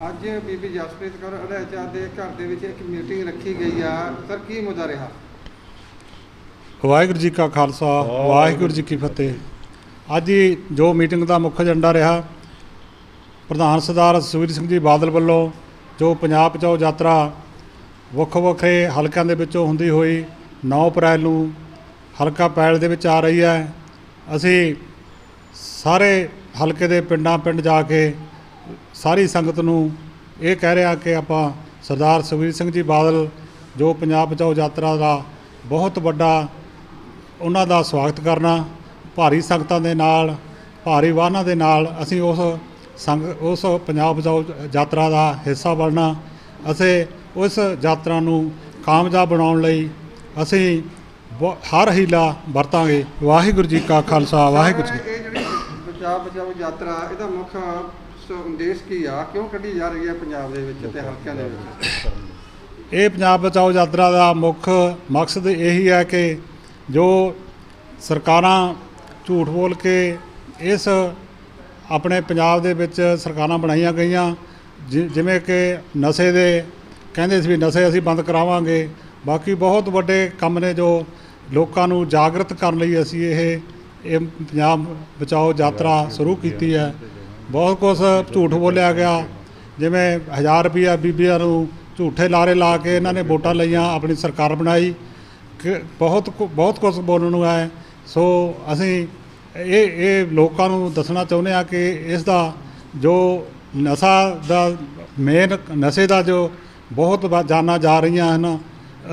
ਅੱਜ ਬੀਬੀ ਜਸਪ੍ਰੀਤ ਕੌਰ ਅੜੈਚਾ ਦੇ ਘਰ ਦੇ ਵਿੱਚ ਇੱਕ ਮੀਟਿੰਗ ਰੱਖੀ ਗਈ ਆ। ਸਰ, ਕੀ ਮੁੱਦਾ ਰਿਹਾ? ਵਾਹਿਗੁਰੂ ਜੀ ਕਾ ਖਾਲਸਾ, ਵਾਹਿਗੁਰੂ ਜੀ ਕੀ ਫਤਿਹ। ਅੱਜ ਹੀ ਜੋ ਮੀਟਿੰਗ ਦਾ ਮੁੱਖ ਏਜੰਡਾ ਰਿਹਾ, ਪ੍ਰਧਾਨ ਸਰਦਾਰ ਸੁਖਬੀਰ ਸਿੰਘ ਜੀ ਬਾਦਲ ਵੱਲੋਂ ਜੋ ਪੰਜਾਬ ਬਚਾਓ ਯਾਤਰਾ ਵੱਖ ਵੱਖਰੇ ਹਲਕਿਆਂ ਦੇ ਵਿੱਚੋਂ ਹੁੰਦੀ ਹੋਈ 9 ਅਪ੍ਰੈਲ ਨੂੰ ਹਲਕਾ ਪੈਲ ਦੇ ਵਿੱਚ ਆ ਰਹੀ ਹੈ। ਅਸੀਂ ਸਾਰੇ ਹਲਕੇ ਦੇ ਪਿੰਡਾਂ ਪਿੰਡ ਜਾ ਕੇ ਸਾਰੀ ਸੰਗਤ ਨੂੰ ਇਹ ਕਹਿ ਰਿਹਾ ਕਿ ਆਪਾਂ ਸਰਦਾਰ ਸੁਖਬੀਰ ਸਿੰਘ ਜੀ ਬਾਦਲ, ਜੋ ਪੰਜਾਬ ਬਚਾਓ ਯਾਤਰਾ ਦਾ ਬਹੁਤ ਵੱਡਾ ਉਹਨਾਂ ਦਾ ਸਵਾਗਤ ਕਰਨਾ, ਭਾਰੀ ਸੰਗਤਾਂ ਦੇ ਨਾਲ, ਭਾਰੀ ਵਾਹਨਾਂ ਦੇ ਨਾਲ ਅਸੀਂ ਉਸ ਸੰਗ, ਉਸ ਪੰਜਾਬ ਬਚਾਓ ਯਾਤਰਾ ਦਾ ਹਿੱਸਾ ਬਣਨਾ ਅਸੀਂ ਉਸ ਯਾਤਰਾ ਨੂੰ ਕਾਮਯਾਬ ਬਣਾਉਣ ਲਈ ਅਸੀਂ ਬਹੁ- ਹਰ ਹੀਲਾ ਵਰਤਾਂਗੇ। ਵਾਹਿਗੁਰੂ ਜੀ ਕਾ ਖਾਲਸਾ, ਵਾਹਿਗੁਰੂ ਜੀ ਪੰਜਾਬ ਬਚਾਓ ਯਾਤਰਾ, ਇਹਦਾ ਮੁੱਖ ਸੰਦੇਸ਼ ਕੀ ਆ? ਕਿਉਂ ਕੱਢੀ ਜਾ ਰਹੀ ਹੈ ਪੰਜਾਬ ਦੇ ਵਿੱਚ ਤੇ ਹਲਕਿਆਂ ਦੇ ਵਿੱਚ? ਇਹ ਪੰਜਾਬ ਬਚਾਓ ਯਾਤਰਾ ਦਾ ਮੁੱਖ ਮਕਸਦ ਇਹੀ ਹੈ ਕਿ ਜੋ ਸਰਕਾਰਾਂ ਝੂਠ ਬੋਲ ਕੇ ਇਸ ਆਪਣੇ ਪੰਜਾਬ ਦੇ ਵਿੱਚ ਸਰਕਾਰਾਂ ਬਣਾਈਆਂ ਗਈਆਂ, ਜਿ- ਜਿਵੇਂ ਕਿ ਨਸ਼ੇ ਦੇ, ਕਹਿੰਦੇ ਸੀ ਵੀ ਨਸ਼ੇ ਅਸੀਂ ਬੰਦ ਕਰਾਵਾਂਗੇ। ਬਾਕੀ ਬਹੁਤ ਵੱਡੇ ਕੰਮ ਨੇ ਜੋ ਲੋਕਾਂ ਨੂੰ ਜਾਗਰਤ ਕਰਨ ਲਈ ਅਸੀਂ ਇਹ ਇਹ ਪੰਜਾਬ ਬਚਾਓ ਯਾਤਰਾ ਸ਼ੁਰੂ ਕੀਤੀ ਹੈ। ਬਹੁਤ ਕੁਝ ਝੂਠ ਬੋਲਿਆ ਗਿਆ। ਜਿਵੇਂ 1000 ਰੁਪਈਆ ਬੀਬੀਆਂ ਨੂੰ ਝੂਠੇ ਲਾਰੇ ਲਾ ਕੇ ਇਹਨਾਂ ਨੇ ਵੋਟਾਂ ਲਈਆਂ, ਆਪਣੀ ਸਰਕਾਰ ਬਣਾਈ। ਕਿ ਬਹੁਤ ਕੁ- ਬਹੁਤ ਕੁਝ ਬੋਲਣ ਨੂੰ ਹੈ ਸੋ ਅਸੀਂ ਇਹ ਇਹ ਲੋਕਾਂ ਨੂੰ ਦੱਸਣਾ ਚਾਹੁੰਦੇ ਆ ਕਿ ਇਸ ਦਾ ਜੋ ਨਸ਼ਾ ਦਾ ਮੇਨ ਨਸ਼ੇ ਦਾ ਜੋ ਬਹੁਤ ਵਾ- ਜਾਨਾਂ ਜਾ ਰਹੀਆਂ ਹਨ,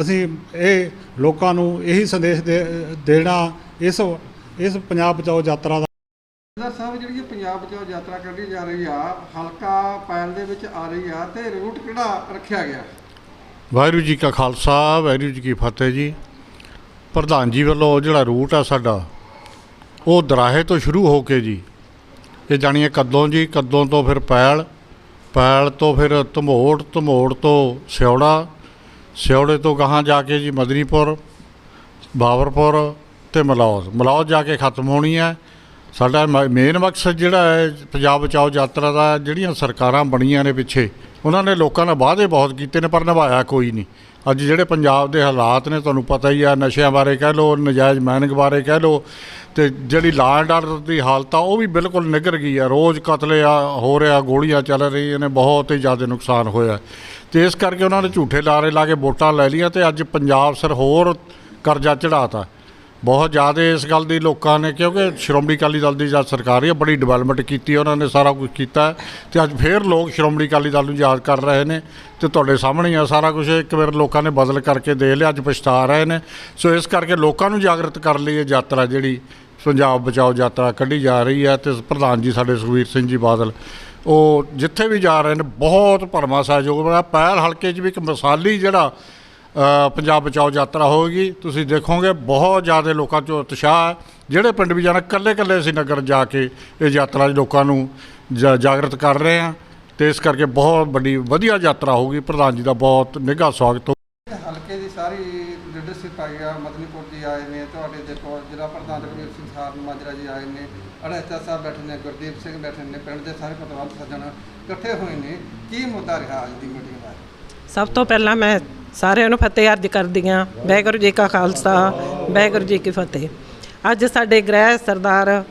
ਅਸੀਂ ਇਹ ਲੋਕਾਂ ਨੂੰ ਇਹੀ ਸੰਦੇਸ਼ ਦੇਣਾ ਇਸ ਇਸ ਪੰਜਾਬ ਬਚਾਓ ਯਾਤਰਾ ਦਾ ਸਾਹਿਬ ਜਿਹੜੀ ਪੰਜਾਬ ਬਚਾਓ ਯਾਤਰਾ ਕੱਢੀ ਜਾ ਰਹੀ ਆ, ਹਲਕਾ ਪੈਲ ਦੇ ਵਿੱਚ ਆ ਰਹੀ ਆ ਤੇ ਰੂਟ ਕਿਹੜਾ ਰੱਖਿਆ ਗਿਆ? ਵਾਹਿਗੁਰੂ ਜੀ ਕਾ ਖਾਲਸਾ, ਵਾਹਿਗੁਰੂ ਜੀ ਕੀ ਫਤਿਹ ਜੀ। ਪ੍ਰਧਾਨ ਜੀ ਵੱਲੋਂ ਜਿਹੜਾ ਰੂਟ ਆ ਸਾਡਾ, ਉਹ ਦਰਾਹੇ ਤੋਂ ਸ਼ੁਰੂ ਹੋ ਕੇ ਜੀ। ਇਹ ਜਾਣੀਏ ਕਦੋਂ ਜੀ? ਕਦੋਂ ਤੋਂ ਫਿਰ ਪੈਲ? ਪੈਲ ਤੋਂ ਫਿਰ ਧਮੋੜ ਧਮੋੜ ਤੋਂ ਸਿਉੜਾ। ਸਿਉੜੇ ਤੋਂ ਗਾਹਾਂ ਜਾ ਕੇ ਜੀ ਮਦਨੀਪੁਰ ਬਾਬਰਪੁਰ ਤੇ ਮਲੌਦ ਮਲੌਦ ਜਾ ਕੇ ਖਤਮ ਹੋਣੀ ਹੈ। ਸਾਡਾ ਮੇਨ ਮਕਸਦ ਜਿਹੜਾ ਹੈ, ਪੰਜਾਬ ਬਚਾਓ ਯਾਤਰਾ ਦਾ, ਜਿਹੜੀਆਂ ਸਰਕਾਰਾਂ ਬਣੀਆਂ ਨੇ ਪਿੱਛੇ, ਉਹਨਾਂ ਨੇ ਲੋਕਾਂ ਨਾਲ ਵਾਅਦੇ ਬਹੁਤ ਕੀਤੇ ਨੇ, ਪਰ ਨਿਭਾਇਆ ਕੋਈ ਨਹੀਂ। ਅੱਜ ਜਿਹੜੇ ਪੰਜਾਬ ਦੇ ਹਾਲਾਤ ਨੇ, ਤੁਹਾਨੂੰ ਪਤਾ ਹੀ ਆ, ਨਸ਼ਿਆਂ ਬਾਰੇ ਕਹਿ ਲਓ, ਨਜਾਇਜ਼ ਮਾਈਨਿੰਗ ਬਾਰੇ ਕਹਿ ਲਓ, ਤੇ ਜਿਹੜੀ ਲਾਅ ਐਂਡ ਦੀ ਹਾਲਤ ਆ, ਉਹ ਵੀ ਬਿਲਕੁਲ ਨਿਗਰ ਗਈ ਆ। ਰੋਜ਼ ਕਤਲੇ ਆ, ਹੋ ਰਿਹਾ, ਗੋਲੀਆਂ ਚੱਲ ਰਹੀਆਂ ਨੇ, ਬਹੁਤ ਹੀ ਜ਼ਿਆਦਾ ਨੁਕਸਾਨ ਹੋਇਆ ਤੇ ਇਸ ਕਰਕੇ ਉਹਨਾਂ ਨੇ ਝੂਠੇ ਲਾਰੇ ਲਾ ਕੇ ਵੋਟਾਂ ਲੈ ਲਈਆਂ, ਤੇ ਅੱਜ ਪੰਜਾਬ ਸਰ ਹੋਰ ਕਰਜ਼ਾ ਚੜਾਤਾ ਬਹੁਤ ਜ਼ਿਆਦਾ ਇਸ ਗੱਲ ਦੀ ਲੋਕਾਂ ਨੇ, ਕਿਉਂਕਿ ਸ਼੍ਰੋਮਣੀ ਅਕਾਲੀ ਦਲ ਦੀ ਜਦ ਸਰਕਾਰ ਹੈ ਬੜੀ ਡਿਵੈਲਪਮੈਂਟ ਕੀਤੀ ਉਹਨਾਂ ਨੇ ਸਾਰਾ ਕੁਝ ਕੀਤਾ ਹੈ। ਤੇ ਅੱਜ ਫੇਰ ਲੋਕ ਸ਼੍ਰੋਮਣੀ ਅਕਾਲੀ ਦਲ ਨੂੰ ਯਾਦ ਕਰ ਰਹੇ ਨੇ ਤੇ ਤੁਹਾਡੇ ਸਾਹਮਣੇ ਹੀ ਆ ਸਾਰਾ ਕੁਝ ਇੱਕ ਵਾਰ ਲੋਕਾਂ ਨੇ ਬਦਲ ਕਰਕੇ ਦੇ ਲਿਆ, ਅੱਜ ਪਛਤਾ ਰਹੇ ਨੇ। ਸੋ ਇਸ ਕਰਕੇ ਲੋਕਾਂ ਨੂੰ ਜਾਗਰਤ ਕਰਨ ਲਈ ਇਹ ਯਾਤਰਾ ਜਿਹੜੀ ਪੰਜਾਬ ਬਚਾਓ ਯਾਤਰਾ ਕੱਢੀ ਜਾ ਰਹੀ ਹੈ। ਤੇ ਪ੍ਰਧਾਨ ਜੀ ਸਾਡੇ ਸੁਖਬੀਰ ਸਿੰਘ ਜੀ ਬਾਦਲ, ਉਹ ਜਿੱਥੇ ਵੀ ਜਾ ਰਹੇ ਨੇ, ਬਹੁਤ ਭਰਮਾ ਸਹਿਯੋਗ ਬਣਾ ਪੈਰ ਹਲਕੇ 'ਚ ਵੀ ਇੱਕ ਮਿਸਾਲੀ ਜਿਹੜਾ ਪੰਜਾਬ ਬਚਾਓ ਯਾਤਰਾ ਹੋਵੇਗੀ। ਤੁਸੀਂ ਦੇਖੋਗੇ ਬਹੁਤ ਜ਼ਿਆਦਾ ਲੋਕਾਂ 'ਚ ਉਤਸ਼ਾਹ ਹੈ। ਜਿਹੜੇ ਪਿੰਡ ਵੀ ਜਾਣਾ ਕੱਲੇ ਕੱਲੇ ਅਸੀਂ ਨਗਰ ਜਾ ਕੇ ਇਹ ਯਾਤਰਾ ਲੋਕਾਂ ਨੂੰ ਜਾਗਰਤ ਕਰ ਰਹੇ ਹਾਂ। ਤੇ ਇਸ ਕਰਕੇ ਬਹੁਤ ਵੱਡੀ ਵਧੀਆ ਯਾਤਰਾ ਹੋਊਗੀ। ਪ੍ਰਧਾਨ ਜੀ ਦਾ ਬਹੁਤ ਨਿੱਘਾ ਸਵਾਗਤ ਹੋ ਹਲਕੇ ਦੀ ਸਾਰੀ ਲੀਡਰਸ਼ਿਪ ਆਈ ਆ ਮਦਨੀਪੁਰ ਜੀ ਆਏ ਨੇ ਤੁਹਾਡੇ ਦੇਖੋ ਜ਼ਿਲ੍ਹਾ ਪ੍ਰਧਾਨ ਰਘਵੀਰ ਸਿੰਘ ਸਾਰਨ ਮਾਜਰਾ ਜੀ ਆਏ ਨੇ ਅੜੈਚਾ ਸਾਹਿਬ ਬੈਠੇ ਨੇ ਗੁਰਦੀਪ ਸਿੰਘ ਬੈਠੇ ਨੇ ਪਿੰਡ ਦੇ ਸਾਰੇ ਪਤਵੰਤ ਸੱਜਣ ਇਕੱਠੇ ਹੋਏ ਨੇ। ਕੀ ਮੁੱਦਾ ਰਿਹਾ ਅੱਜ ਦੀ ਮੀਟਿੰਗ ਦਾ? ਸਭ ਤੋਂ ਪਹਿਲਾਂ ਮੈਂ ਸਾਰਿਆਂ ਨੂੰ ਫਤਿਹ ਅਰਜ਼ ਕਰਦੀ ਹਾਂ ਵਾਹਿਗੁਰੂ ਜੀ ਕਾ ਖਾਲਸਾ, ਵਾਹਿਗੁਰੂ ਜੀ ਕੀ ਫਤਿਹ। ਅੱਜ ਸਾਡੇ ਗ੍ਰਹਿ ਸਰਦਾਰ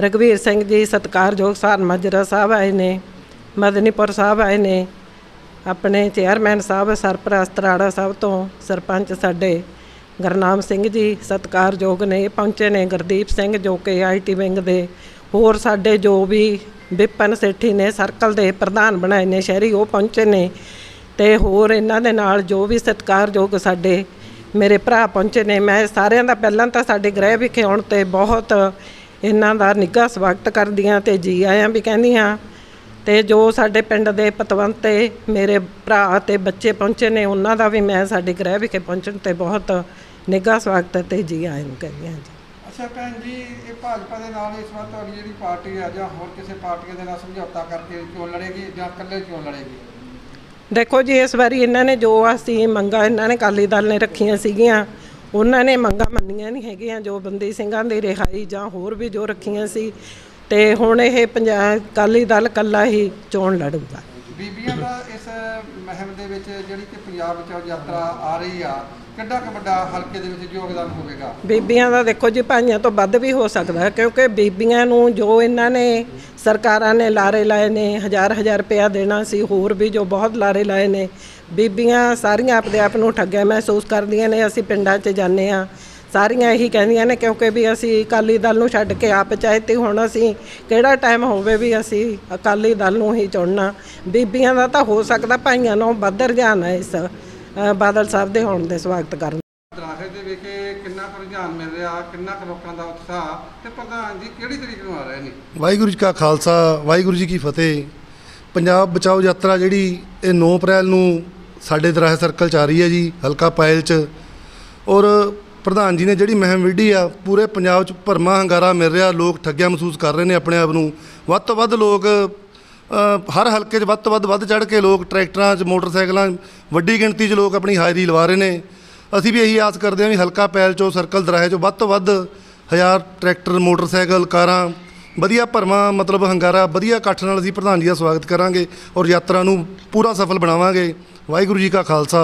ਰਗਵੀਰ ਸਿੰਘ ਜੀ ਸਤਿਕਾਰਯੋਗ ਸਾਰਨ ਮਾਜਰਾ ਸਾਹਿਬ ਆਏ ਨੇ, ਮਦਨੀਪੁਰ ਸਾਹਿਬ ਆਏ ਨੇ, ਆਪਣੇ ਚੇਅਰਮੈਨ ਸਾਹਿਬ ਸਰਪ੍ਰਸਤ ਰਾੜਾ ਸਾਹਿਬ ਤੋਂ ਸਰਪੰਚ ਸਾਡੇ ਗੁਰਨਾਮ ਸਿੰਘ ਜੀ ਸਤਿਕਾਰਯੋਗ ਨੇ, ਪਹੁੰਚੇ ਨੇ ਗੁਰਦੀਪ ਸਿੰਘ ਜੋ ਕਿ ਆਈਟੀ ਵਿੰਗ ਦੇ, ਹੋਰ ਸਾਡੇ ਜੋ ਵੀ ਵਿਪਨ ਸੇਠੀ ਨੇ, ਸਰਕਲ ਦੇ ਪ੍ਰਧਾਨ ਬਣਾਏ ਨੇ, ਸ਼ਹਿਰੀ ਉਹ ਪਹੁੰਚੇ ਨੇ। ਤੇ ਹੋਰ ਇਹਨਾਂ ਦੇ ਨਾਲ ਜੋ ਵੀ ਸਤਿਕਾਰਯੋਗ ਸਾਡੇ ਮੇਰੇ ਭਰਾ ਪਹੁੰਚੇ ਨੇ, ਮੈਂ ਸਾਰਿਆਂ ਦਾ ਪਹਿਲਾਂ ਤਾਂ ਸਾਡੇ ਗ੍ਰਹਿ ਵਿਖੇ ਆਉਣ ਤੇ ਬਹੁਤ ਇਹਨਾਂ ਦਾ ਨਿੱਘਾ ਸਵਾਗਤ ਕਰਦੀਆਂ ਤੇ ਜੀ ਆਇਆਂ ਵੀ ਕਹਿੰਦੀਆਂ ਤੇ ਜੋ ਸਾਡੇ ਪਿੰਡ ਦੇ ਪਤਵੰਤੇ ਮੇਰੇ ਭਰਾ ਤੇ ਬੱਚੇ ਪਹੁੰਚੇ ਨੇ, ਉਹਨਾਂ ਦਾ ਵੀ ਮੈਂ ਸਾਡੇ ਗ੍ਰਹਿ ਵਿਖੇ ਪਹੁੰਚਣ ਤੇ ਬਹੁਤ ਨਿੱਘਾ ਸਵਾਗਤ ਤੇ ਜੀ ਆਇਆਂ ਨੂੰ ਕਹਿੰਦੀ ਹਾਂ ਜੀ। ਅੱਛਾ ਭੈਣ ਜੀ, ਇਹ ਭਾਜਪਾ ਦੇ ਨਾਲ ਇਸ ਵਾਰ ਤੁਹਾਡੀ ਜਿਹੜੀ ਪਾਰਟੀ ਆ ਜਾਂ ਹੋਰ ਕਿਸੇ ਪਾਰਟੀਆਂ ਦੇ ਨਾਲ ਸਮਝੌਤਾ ਕਰਕੇ ਚੋਣ ਲੜੇਗੀ ਜਾਂ ਇਕੱਲੇ ਚੋਣ ਲੜੇਗੀ? ਦੇਖੋ ਜੀ, ਇਸ ਵਾਰੀ ਇਹਨਾਂ ਨੇ ਜੋ ਅਸੀਂ ਮੰਗਾ ਇਹਨਾਂ ਨੇ ਅਕਾਲੀ ਦਲ ਨੇ ਰੱਖੀਆਂ ਸੀਗੀਆਂ, ਉਹਨਾਂ ਨੇ ਮੰਗਾ ਮੰਨੀਆਂ ਨਹੀਂ ਹੈਗੀਆਂ, ਜੋ ਬੰਦੀ ਸਿੰਘਾਂ ਦੀ ਰਿਹਾਈ ਜਾਂ ਹੋਰ ਵੀ ਜੋ ਰੱਖੀਆਂ ਸੀ, ਤੇ ਹੁਣ ਇਹ ਪੰਜਾਬ ਅਕਾਲੀ ਦਲ ਕੱਲਾ ਹੀ ਚੋਣ ਲੜੂਗਾ। ਮਹਿਮ ਦੇ ਵਿੱਚ ਜਿਹੜੀ ਕਿ ਪੰਜਾਬ ਬਚਾਓ ਯਾਤਰਾ ਆ ਰਹੀ ਆ, ਕਿੱਡਾ ਕੁ ਵੱਡਾ ਹਲਕੇ ਦੇ ਵਿੱਚ ਯੋਗਦਾਨ ਹੋਵੇਗਾ? ਬੀਬੀਆਂ ਦਾ ਦੇਖੋ ਜੀ, ਭਾਈਆਂ ਤੋਂ ਵੱਧ ਵੀ ਹੋ ਸਕਦਾ ਕਿਉਂਕਿ ਬੀਬੀਆਂ ਨੂੰ ਜੋ ਇਹਨਾਂ ਨੇ ਸਰਕਾਰਾਂ ਨੇ ਲਾਰੇ ਲਾਏ ਨੇ, ਹਜ਼ਾਰ ਹਜ਼ਾਰ ਰੁਪਇਆ ਦੇਣਾ ਸੀ, ਹੋਰ ਵੀ ਜੋ ਬਹੁਤ ਲਾਰੇ ਲਾਏ ਨੇ, ਬੀਬੀਆਂ ਸਾਰੀਆਂ ਆਪਦੇ ਆਪ ਨੂੰ ਠੱਗਿਆ ਮਹਿਸੂਸ ਕਰਦੀਆਂ ਨੇ, ਅਸੀਂ ਪਿੰਡਾਂ 'ਚ ਜਾਂਦੇ ਆ ਸਾਰੀਆਂ ਇਹੀ ਕਹਿੰਦੀਆਂ ਨੇ ਕਿਉਂਕਿ ਵੀ ਅਸੀਂ ਅਕਾਲੀ ਦਲ ਨੂੰ ਛੱਡ ਕੇ ਆਪ ਚਾਹਤੇ ਹੁਣ ਅਸੀਂ ਕਿਹੜਾ ਟਾਈਮ ਹੋਵੇ ਵੀ ਅਸੀਂ ਅਕਾਲੀ ਦਲ ਨੂੰ ਹੀ ਚੁਣਨਾ। ਬੀਬੀਆਂ ਦਾ ਤਾਂ ਹੋ ਸਕਦਾ ਭਾਈਆਂ ਨੂੰ ਵੱਧ ਰੁਝਾਨ ਹੈ ਇਸ ਬਾਦਲ ਸਾਹਿਬ ਦੇ ਹੋਣ ਦੇ ਸਵਾਗਤ ਕਰਨ। ਦਰਾਹੇ ਦੇ ਵਿਖੇ ਕਿੰਨਾ ਕੁ ਰੁਝਾਨ ਮਿਲ ਰਿਹਾ ਕਿੰਨਾ ਕੁ ਲੋਕਾਂ ਦਾ ਉਤਸ਼ਾਹ ਤੇ ਪ੍ਰਧਾਨ ਜੀ ਕਿਹੜੀ ਤਰੀਕ ਨੂੰ ਆ ਰਹੇ ਨੇ? ਵਾਹਿਗੁਰੂ ਜੀ ਕਾ ਖਾਲਸਾ ਵਾਹਿਗੁਰੂ ਜੀ ਕੀ ਫਤਿਹ। ਪੰਜਾਬ ਬਚਾਓ ਯਾਤਰਾ ਜਿਹੜੀ ਇਹ 9 ਅਪ੍ਰੈਲ ਨੂੰ ਸਾਡੇ ਦਰਾਹੇ ਸਰਕਲ ਚ ਆ ਰਹੀ ਹੈ ਜੀ ਹਲਕਾ ਪਾਇਲ ਚ। ਔਰ ਪ੍ਰਧਾਨ ਜੀ ਨੇ ਜਿਹੜੀ ਮਹਿਮ ਵਿੱਢੀ ਆ, ਪੂਰੇ ਪੰਜਾਬ ਚ ਭਰਮਾ ਹੰਗਾਰਾ ਮਿਲ ਰਿਹਾ, ਲੋਕ ਠੱਗਿਆ ਮਹਿਸੂਸ ਕਰ ਰਹੇ ਨੇ ਆਪਣੇ ਆਪ ਨੂੰ। ਵੱਧ ਤੋਂ ਵੱਧ ਲੋਕ ਹਰ ਹਲਕੇ 'ਚ ਵੱਧ ਤੋਂ ਵੱਧ ਵੱਧ ਚੜ ਕੇ ਲੋਕ ਟਰੈਕਟਰਾਂ 'ਚ, ਮੋਟਰਸਾਈਕਲਾਂ ਵੱਡੀ ਗਿਣਤੀ 'ਚ ਲੋਕ ਆਪਣੀ ਹਾਜ਼ਰੀ ਲਵਾ ਰਹੇ ਨੇ। ਅਸੀਂ ਵੀ ਇਹੀ ਆਸ ਕਰਦੇ ਹਾਂ ਵੀ ਹਲਕਾ ਪੈਲ 'ਚੋਂ, ਸਰਕਲ ਦਰਾਹੇ 'ਚੋਂ ਵੱਧ ਤੋਂ ਵੱਧ ਹਜ਼ਾਰ ਟਰੈਕਟਰ, ਮੋਟਰਸਾਈਕਲ, ਕਾਰਾਂ, ਵਧੀਆ ਭਰਮਾ, ਮਤਲਬ ਹੰਗਾਰਾ, ਵਧੀਆ ਇਕੱਠ ਨਾਲ ਅਸੀਂ ਪ੍ਰਧਾਨ ਜੀ ਦਾ ਸਵਾਗਤ ਕਰਾਂਗੇ ਔਰ ਯਾਤਰਾ ਨੂੰ ਪੂਰਾ ਸਫਲ ਬਣਾਵਾਂਗੇ। ਵਾਹਿਗੁਰੂ ਜੀ ਕਾ ਖਾਲਸਾ।